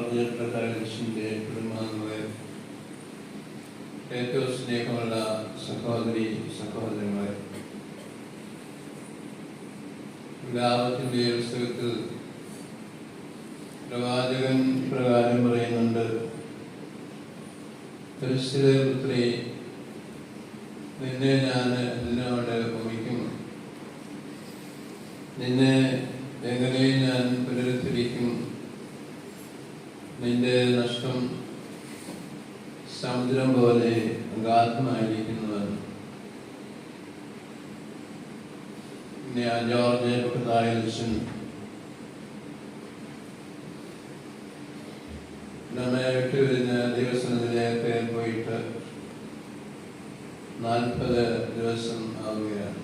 പ്രിയപ്പെട്ട കൃഷ്ണന്റെ കുടുംബാംഗങ്ങളെ ഏറ്റവും സ്നേഹമുള്ള സഹോദരി സഹോദരന്മാരെ ലാഭത്തിന്റെ പുസ്തകത്തിൽ പ്രവാചകൻ പ്രകാരം പറയുന്നുണ്ട് തുലസിതപുത്രി നിന്നെ ഞാൻ നിന്നോട് ഭവിക്കും നിന്നെ എങ്ങനെ ഞാൻ പുനരുദ്ധരിക്കും? നിന്റെ നഷ്ടം സമുദ്രം പോലെ അഗാധമായിരിക്കുന്നതാണ്. ജോർജ് പ്രതായലക്ഷൻ നമ്മെ വിട്ടുവരുന്ന ദിവസത്തിലേക്ക് പോയിട്ട് നാൽപ്പത് ദിവസം ആവുകയാണ്.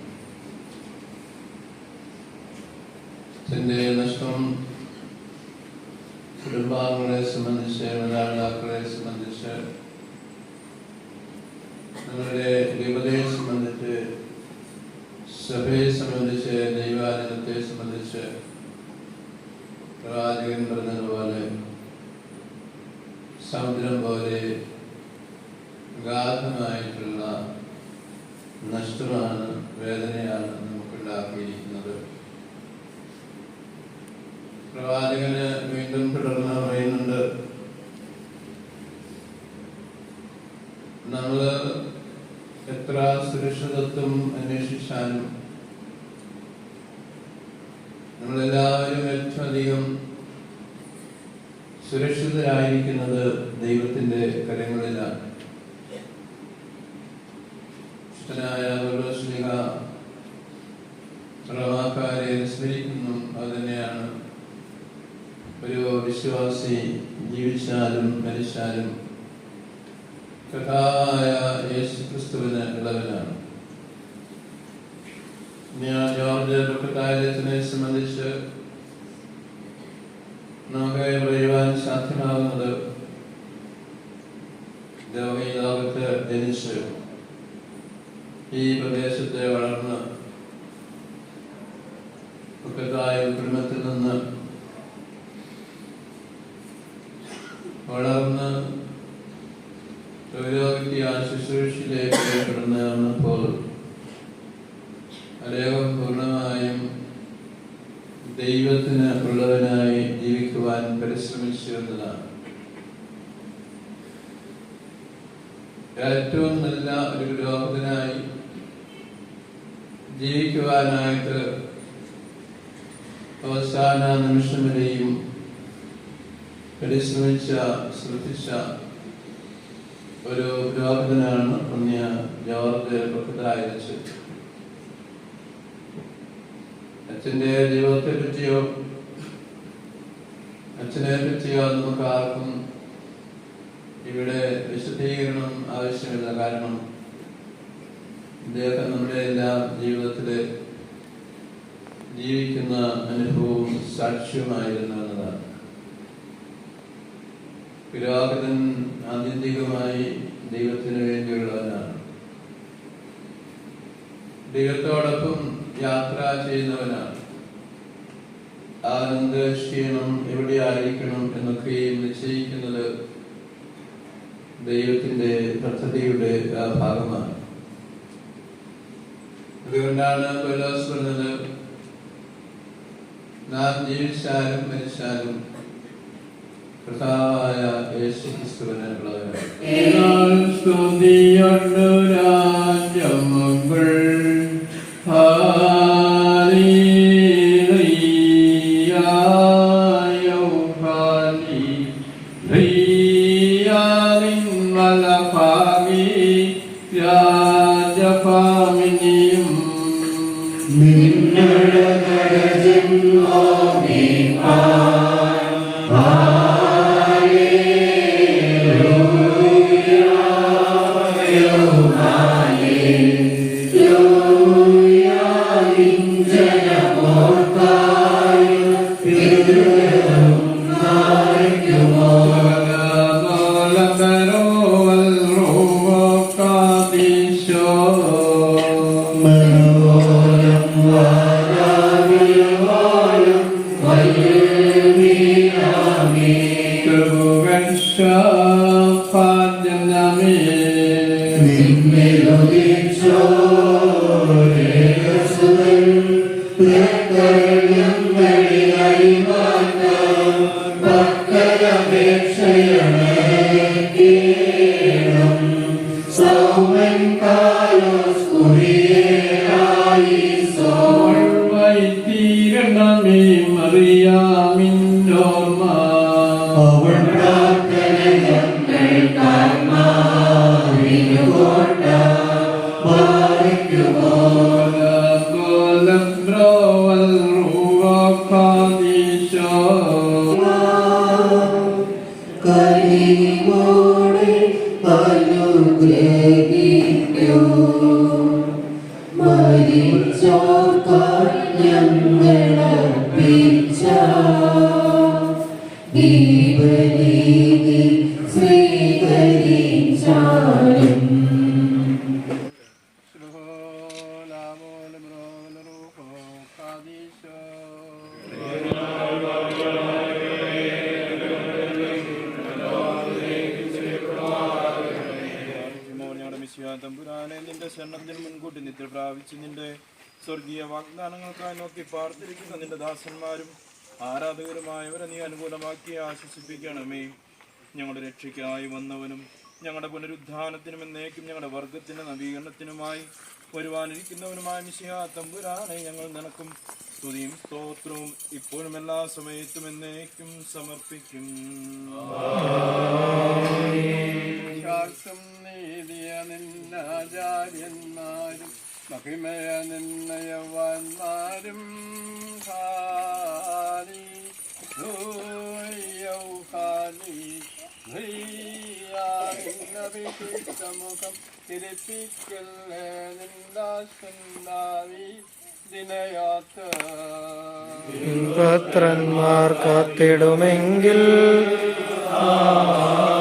നഷ്ടം കുടുംബാംഗങ്ങളെ സംബന്ധിച്ച് മാതാപിതാക്കളെ സംബന്ധിച്ച് നിങ്ങളുടെ വിപതയെ സംബന്ധിച്ച് സഭയെ സംബന്ധിച്ച് ദൈവാലയത്തെ സംബന്ധിച്ച് പ്രവാചകൻ പറഞ്ഞതുപോലെ സമുദ്രം പോലെ ഗാഠമായിട്ടുള്ള നഷ്ടമാണ് വേദനയാണ് നമുക്കുണ്ടാക്കിയിരിക്കുന്നത്. പ്രവാചകന് വീണ്ടും തുടർന്ന് സുരക്ഷിതത്വം അന്വേഷിച്ചാലും നമ്മളെല്ലാവരും ഏറ്റവും അധികം സുരക്ഷിതരായിരിക്കുന്നത് ദൈവത്തിന്റെ കരങ്ങളിലാണ്. ഇഷ്ടനായ പൗലോസ്ലിഹ പ്രവാക്കാരെ സ്മരിക്കുന്നു അത് തന്നെയാണ് ഒരു വിശ്വാസി ജീവിച്ചാലും മരിച്ചാലും കഥായ യേശു ക്രിസ്തുവിന് ഇളവനാണ് ഞാൻ ജോർജ് ബുക്കത്തായത്തിനെ സംബന്ധിച്ച് നമുക്ക് പറയുവാൻ സാധ്യമാകുന്നത് ഈ ലോകത്ത് ജനിച്ച് ഈ പ്രദേശത്തെ വളർന്ന് ബുക്കത്തായ കുടുംബത്തിൽ നിന്ന് വളർന്ന് രോഗി ശുശ്രൂഷയിലേക്ക് ജീവിക്കുവാനായിട്ട് അവസാന നിമിഷം വരെയും പരിശ്രമിച്ച ശ്രദ്ധിച്ച ഒരു പുരോഹിതനാണ് പുണ്യ ജോർജ് പ്രകൃതായച്ച് അച്ഛന്റെ ജീവിതത്തെ പറ്റിയോ? അച്ഛനെ പറ്റിയോ നമുക്ക് ആർക്കും ഇവിടെ വിശദീകരണം ആവശ്യമില്ല. കാരണം ഇദ്ദേഹം നമ്മുടെ എല്ലാ ജീവിതത്തിലെ ജീവിക്കുന്ന അനുഭവവും സാക്ഷ്യമായിരുന്നു എന്നതാണ്. പുരാഗതൻ ആത്യന്തികമായി ദൈവത്തിന് വേണ്ടിയുള്ളവനാണ്. ദൈവത്തോടൊപ്പം യാത്ര ചെയ്യുന്നവനാണ്. ആനന്ദ ക്ഷീണം എവിടെയായിരിക്കണം എന്നൊക്കെയും നിശ്ചയിക്കുന്നത് ദൈവത്തിന്റെ പദ്ധതിയുടെ ഭാഗമാണ്. അതുകൊണ്ടാണ് പൗലോസ് പറഞ്ഞത് നാം ജീവിച്ചാലും മരിച്ചാലും കർത്താവായ യേശു ക്രിസ്തുവിനെ you. ശരണത്തിന് മുൻകൂട്ടി നിത്യ പ്രാപിച്ച് നിന്റെ സ്വർഗീയ വാഗ്ദാനങ്ങൾക്കായി നോക്കി പാർത്തിരിക്കുന്ന നിന്റെ ദാസന്മാരും ആരാധകരുമായവരെ നീ അനുകൂലമാക്കി ആശ്വസിപ്പിക്കണമേ. ഞങ്ങളുടെ രക്ഷയ്ക്കായി വന്നവനും ഞങ്ങളുടെ പുനരുദ്ധാനത്തിനും എന്നേക്കും ഞങ്ങളുടെ വർഗത്തിന്റെ നവീകരണത്തിനുമായി വരുവാനിരിക്കുന്നവനുമായ മിശിഹാ തമ്പുരാനെ ഞങ്ങൾ നിനക്കും സ്തുതിയും സ്തോത്രവും ഇപ്പോഴും എല്ലാ സമയത്തും എന്നേക്കും സമർപ്പിക്കും. ശാസ്ത്രം നിന്നാചാര്യന്മാരും മഹിമയ നിന്നയവാന്മാരും ഹാരി ഹാരി ധീയാവിഷ്ടമുഖം തിരിപ്പിക്കല്ലേ നിന്ദാസുന്ദാവി ദിനയാത്രന്മാർ കാത്തിടുമെങ്കിൽ ആർക്കുമോ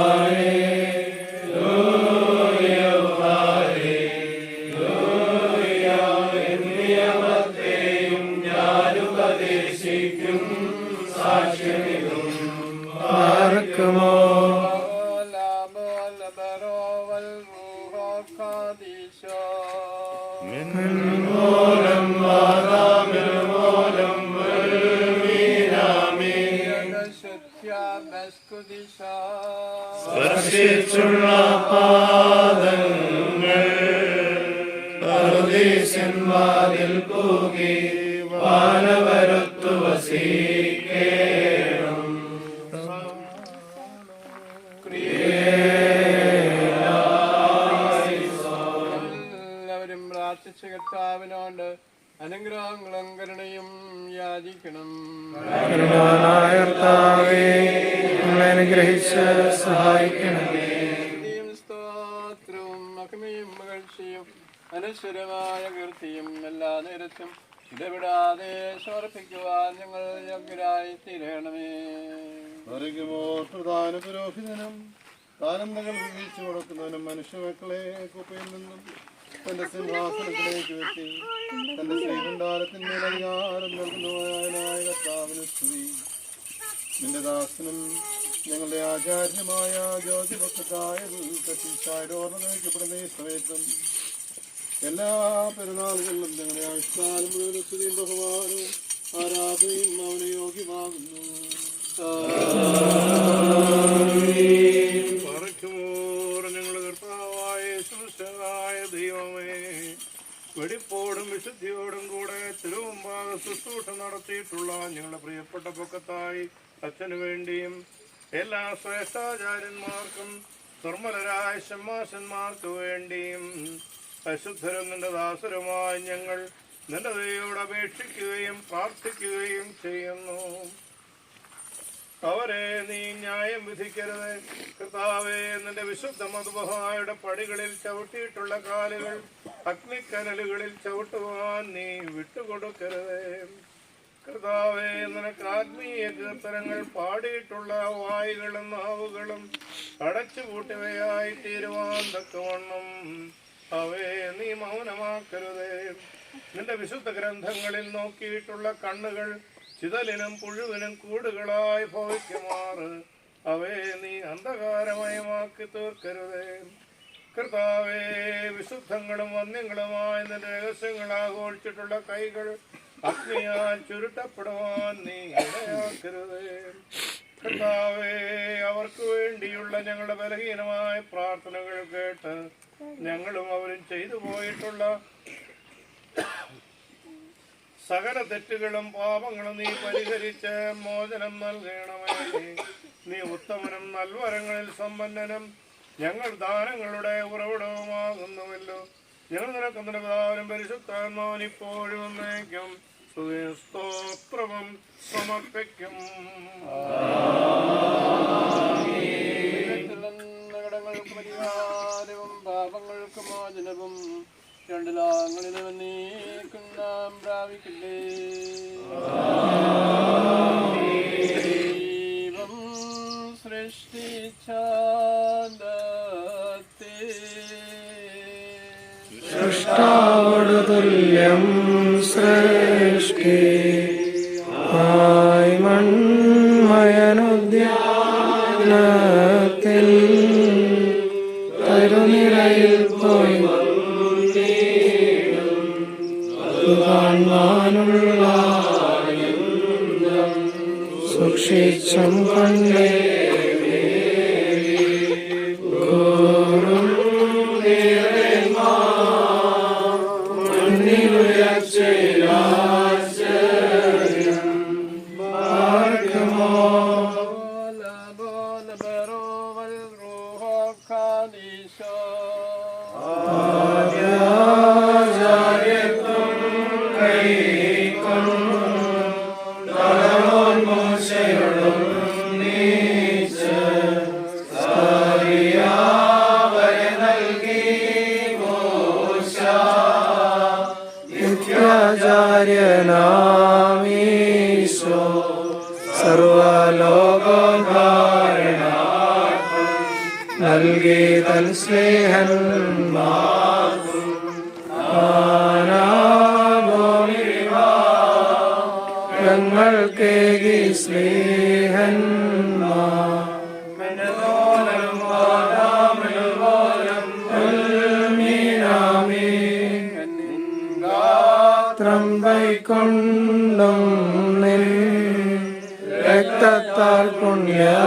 kadisho. Yadashutya, beskudisha. സ്പർശിച്ചുള്ള പാദങ്ങൾ പറുദീശന്മാരിൽ പോകി വാനവരത്തു കർത്താവിനോട് അനുഗ്രഹങ്ങളും കരുണയും യാചിക്കണം അനുഗ്രഹിച്ച് സഹായിക്കണമേ. സ്തോത്രവും മഹിമയും മകഴ്ചയും അനശ്വരമായ കീർത്തിയും എല്ലാ നേരത്തും ഇടപെടാതെ സമർപ്പിക്കുവാൻ ഞങ്ങൾ യോഗ്യരായി തീരണമേ. പ്രധാന പുരോഹിതനും താനന്തകൾ വീഴ്ച കൊടുക്കുന്നവനും മനുഷ്യമക്കളെ കുപ്പയിൽ നിന്നും തന്റെ സിംഹാസനത്തിലേക്ക് വെത്തി തന്റെ ശ്രീഭണ്ഡാരത്തിന്മേൽ അധികാരം നിന്റെ ദാസനും ഞങ്ങളുടെ ആചാര്യമായ ജ്യോതിഭക്തത്തായ നയിക്കപ്പെടുന്ന ഈ സമയത്തും എല്ലാ പെരുന്നാളുകളിലും ഞങ്ങളുടെ ആയുഷ്കാലം മുഴുവൻ സ്തുതിയും ബഹുമാനവും ആരാധനയും അവന് യോഗ്യമാകുന്നു. അച്ഛനു വേണ്ടിയും എല്ലാ ശ്രേഷ്ഠാചാര്യന്മാർക്കും നിർമ്മലരായ ശമ്മാശന്മാർക്ക് വേണ്ടിയും അശുദ്ധരും നിന്റെ ദാസരുമായി ഞങ്ങൾ നിന്റെ ദൈവയോട് അപേക്ഷിക്കുകയും പ്രാർത്ഥിക്കുകയും ചെയ്യുന്നു. അവരെ നീ ന്യായം വിധിക്കരുത്. കർത്താവേ നിന്റെ വിശുദ്ധ മധുബഹായുടെ പടികളിൽ ചവിട്ടിയിട്ടുള്ള കാലുകൾ അഗ്നിക്കനലുകളിൽ ചവിട്ടുവാൻ നീ വിട്ടുകൊടുക്കരുത്. കർത്താവേ നിനക്ക് ആത്മീയ കീർത്തനങ്ങൾ പാടിയിട്ടുള്ള വായുകളും നാവുകളും അടച്ചുപൂട്ടിവയായി തീരുവാൻ തക്കവണ്ണം. അവയെ നീ മൗനമാക്കരുതേ. നിന്റെ വിശുദ്ധ ഗ്രന്ഥങ്ങളിൽ നോക്കിയിട്ടുള്ള കണ്ണുകൾ ചിതലിനും പുഴുവിനും കൂടുകളായി ഭവിക്കുമാറ്. അവയെ നീ അന്ധകാരമയമാക്കി തീർക്കരുതേ. കർത്താവേ വിശുദ്ധങ്ങളും വന്യങ്ങളുമായി നിന്റെ രഹസ്യങ്ങൾ ആഘോഷിച്ചിട്ടുള്ള കൈകൾ നീ അവർക്ക് വേണ്ടിയുള്ള ഞങ്ങളുടെ ബലഹീനമായ പ്രാർത്ഥനകൾ കേട്ട് ഞങ്ങളും അവരും ചെയ്തു പോയിട്ടുള്ള സകല തെറ്റുകളും പാപങ്ങളും നീ പരിഹരിച്ച് മോചനം നൽകണമേ. നീ ഉത്തമനും നൽവരങ്ങളിൽ സമ്പന്നനും ഞങ്ങൾ ദാനങ്ങളുടെ ഉറവിടവുമാകുന്നുവല്ലോ. ഞങ്ങൾ നിരക്കുന്നതാരും പരിശുദ്ധാത്മാവൻ ഇപ്പോഴും സ്തോത്രവും സമർപ്പിക്കും കടങ്ങൾക്ക് പാപങ്ങൾക്ക് മോചനവും രണ്ടിലാങ്ങളിലും നീക്കും നാം പ്രാപിക്കട്ടെ. സൂക്ഷിച്ചും കണ്ടേ ഞങ്ങൾക്കേകി വൈക്കൊണ്ടും നിൻ രക്തത്താൽ പുണ്യപേട്ടും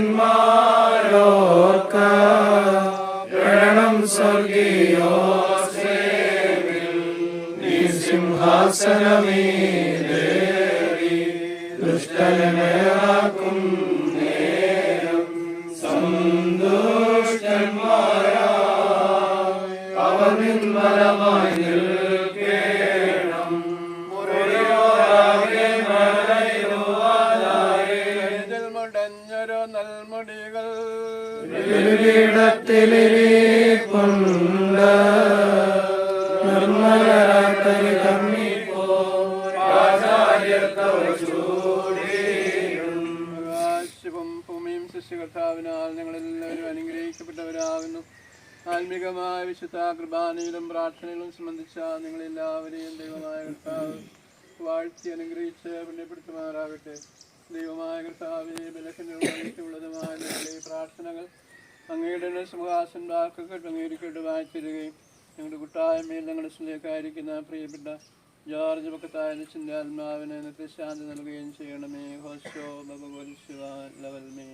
നിദ്രാപ്രാപ്തന്മാരോർക്ക പ്രണം സ്വർഗീയോ സിംഹാസനമീതേറി നൽമുടികൾ. കിരീടത്തിലിരിപ്പുണ്ട് നിർമ്മലരാത്രി കമ്മിപ്പോ ആകാശവും ഭൂമിയും സൃഷ്ടികർത്താവിനാൽ ഞങ്ങളെല്ലാവരും അനുഗ്രഹിക്കപ്പെട്ടവരാകുന്നു. ആത്മികമായ വിശുദ്ധ കൃപാനയിലും പ്രാർത്ഥനയിലും സംബന്ധിച്ച നിങ്ങളെല്ലാവരെയും ദൈവമായ കർത്താവ് വാഴ്ത്തി അനുഗ്രഹിച്ച് പുണ്യപ്പെടുത്തുമാറാകട്ടെ. ദൈവമായ കർത്താവിനെ ബലഹനുള്ളതുമായ പ്രാർത്ഥനകൾ അങ്ങയുടെ സിംഹാസനത്താക്കൾക്ക് അങ്ങേരിക്കോട്ട് വായിച്ചിരുകയും ഞങ്ങളുടെ കൂട്ടായ്മയിൽ ഞങ്ങളുടെ സ്നേഹക്കായിരിക്കുന്ന പ്രിയപ്പെട്ട ജോർജ് ഭക്തായ ചിന്റെ ആത്മാവിനെ നിത്യശാന്തി നൽകുകയും ചെയ്യണമേ. ഹോശോ ഭഗവത് ശിവ ലവൽമേ